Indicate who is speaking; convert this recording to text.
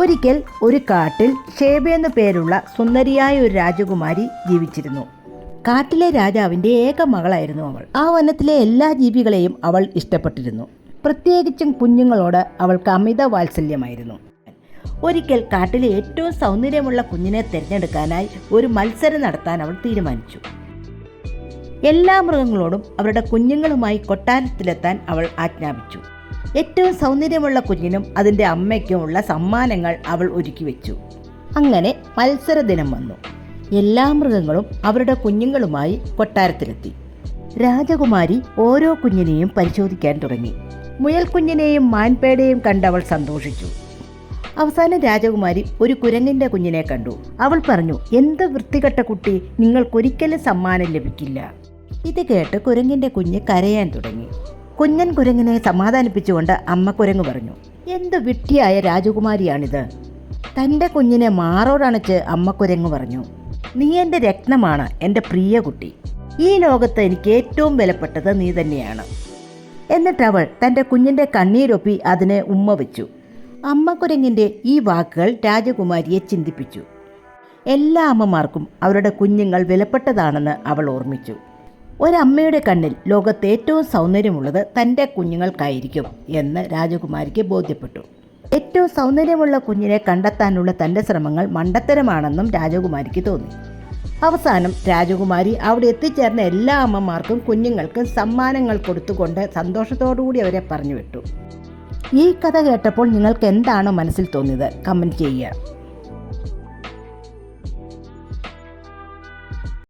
Speaker 1: ഒരിക്കൽ ഒരു കാട്ടിൽ ഷേബ എന്നു പേരുള്ള സുന്ദരിയായ ഒരു രാജകുമാരി ജീവിച്ചിരുന്നു. കാട്ടിലെ രാജാവിന്റെ ഏക മകളായിരുന്നു അവൾ. ആ വനത്തിലെ എല്ലാ ജീവികളെയും അവൾ ഇഷ്ടപ്പെട്ടിരുന്നു. പ്രത്യേകിച്ചും കുഞ്ഞുങ്ങളോട് അവൾക്ക് അമിത വാത്സല്യമായിരുന്നു. ഒരിക്കൽ കാട്ടിലെ ഏറ്റവും സൗന്ദര്യമുള്ള കുഞ്ഞിനെ തിരഞ്ഞെടുക്കാനായി ഒരു മത്സരം നടത്താൻ അവൾ തീരുമാനിച്ചു. എല്ലാ മൃഗങ്ങളോടും അവരുടെ കുഞ്ഞുങ്ങളുമായി കൊട്ടാരത്തിലെത്താൻ അവൾ ആജ്ഞാപിച്ചു. ഏറ്റവും സൗന്ദര്യമുള്ള കുഞ്ഞിനും അതിന്റെ അമ്മയ്ക്കുമുള്ള സമ്മാനങ്ങൾ അവൾ ഒരുക്കി വെച്ചു. അങ്ങനെ മത്സര ദിനം വന്നു. എല്ലാ മൃഗങ്ങളും അവരുടെ കുഞ്ഞുങ്ങളുമായി കൊട്ടാരത്തിലെത്തി. രാജകുമാരി ഓരോ കുഞ്ഞിനെയും പരിശോധിക്കാൻ തുടങ്ങി. മുയൽക്കുഞ്ഞിനെയും മാൻപേടയും കണ്ടവൾ സന്തോഷിച്ചു. അവസാനം രാജകുമാരി ഒരു കുരങ്ങിന്റെ കുഞ്ഞിനെ കണ്ടു. അവൾ പറഞ്ഞു എന്ത് വൃത്തികെട്ട കുട്ടി നിങ്ങൾക്കൊരിക്കലും സമ്മാനം ലഭിക്കില്ല. ഇത് കേട്ട് കുരങ്ങിന്റെ കുഞ്ഞ് കരയാൻ തുടങ്ങി. കുഞ്ഞൻ കുരങ്ങിനെ സമാധാനിപ്പിച്ചുകൊണ്ട് അമ്മ കുരങ്ങ് പറഞ്ഞു എന്ത് വിട്ടിയായ രാജകുമാരിയാണിത്. തന്റെ കുഞ്ഞിനെ മാറോടണച്ച് അമ്മ കുരങ്ങ് പറഞ്ഞു നീ എന്റെ രക്തമാണ് എന്റെ പ്രിയ കുട്ടി. ഈ ലോകത്ത് എനിക്ക് ഏറ്റവും വിലപ്പെട്ടത് നീ തന്നെയാണ്. എന്നിട്ട് അവൾ തന്റെ കുഞ്ഞിന്റെ കണ്ണീരൊപ്പി അതിനെ ഉമ്മ വെച്ചു. അമ്മ കുരങ്ങിന്റെ ഈ വാക്കുകൾ രാജകുമാരിയെ ചിന്തിപ്പിച്ചു. എല്ലാ അമ്മമാർക്കും അവരുടെ കുഞ്ഞുങ്ങൾ വിലപ്പെട്ടതാണെന്ന് അവൾ ഓർമ്മിച്ചു. ഒരമ്മയുടെ കണ്ണിൽ ലോകത്ത് ഏറ്റവും സൗന്ദര്യമുള്ളത് തന്റെ കുഞ്ഞുങ്ങൾക്കായിരിക്കും എന്ന് രാജകുമാരിക്ക് ബോധ്യപ്പെട്ടു. ഏറ്റവും സൗന്ദര്യമുള്ള കുഞ്ഞിനെ കണ്ടെത്താനുള്ള തന്റെ ശ്രമങ്ങൾ മണ്ടത്തരമാണെന്നും രാജകുമാരിക്ക് തോന്നി. അവസാനം രാജകുമാരി അവിടെ എത്തിച്ചേർന്ന എല്ലാ അമ്മമാർക്കും കുഞ്ഞുങ്ങൾക്കും സമ്മാനങ്ങൾ കൊടുത്തുകൊണ്ട് സന്തോഷത്തോടുകൂടി അവരെ പറഞ്ഞു വിട്ടു. ഈ കഥ കേട്ടപ്പോൾ നിങ്ങൾക്ക് എന്താണ് മനസ്സിൽ തോന്നിയത്? കമന്റ് ചെയ്യുക.